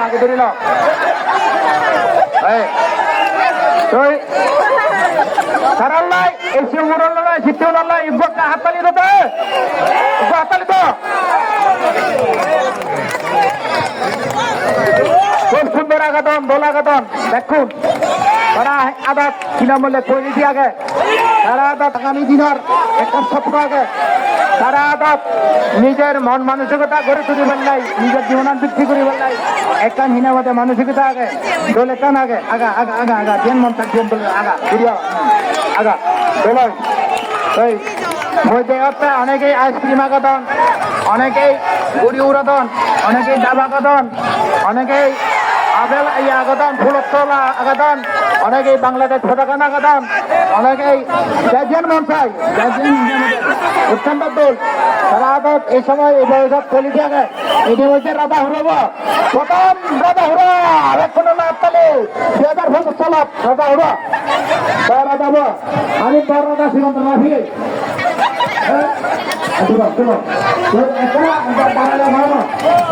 মাকে ধরে নাও। তুই সারাল্লাই এই শিবুরাল্লাই শিবুরাল্লাই ইব্বকা হাতালি ইব্বা হাতালি তো। খুব সুন্দর আগাতন দোল আগাতন দেখুন। তারা আদাত বলে তৈরি দিয়ে আগে। তারা আদাত আগামী দিনের একটা স্বপ্ন আগে। তারা আদাত নিজের মন মানসিকতা গড়ে তুলিবেন নাই, নিজের জীবনান বৃদ্ধি করিবেন নাই। একান হীনামতে মানসিকতা আগে, দোল একান আগে, আগা আগা আগা আগা, যেন মন থাক দোল আগা, ঘুরিয়া, আগা দোলয় এই মই দেহতে অনেকেই আইসক্রিম আগাদন অনেকেই গুড়ি উড়াদন অনেকেই ডাব আগাদন অনেকেই আপেল এই আগাদন ফুলতল আগাদন অনেকেই বাংলাদেশ পতাকান আগাদন অনেকেই জাজিয়ান মনসাই উত্তম দোল তারা আদত এই সময় এই বয়সত চলি থাকে এটি হচ্ছে রাধা হুরব প্রথম রাধা হুরা আরেকক্ষণ না তালে দুই হাজার পঁচিশ সালত রাধা হুরা রাধা যাব আমি বড় Radha Rafi Coba, coba. Coba, daerah mana? Coba daerah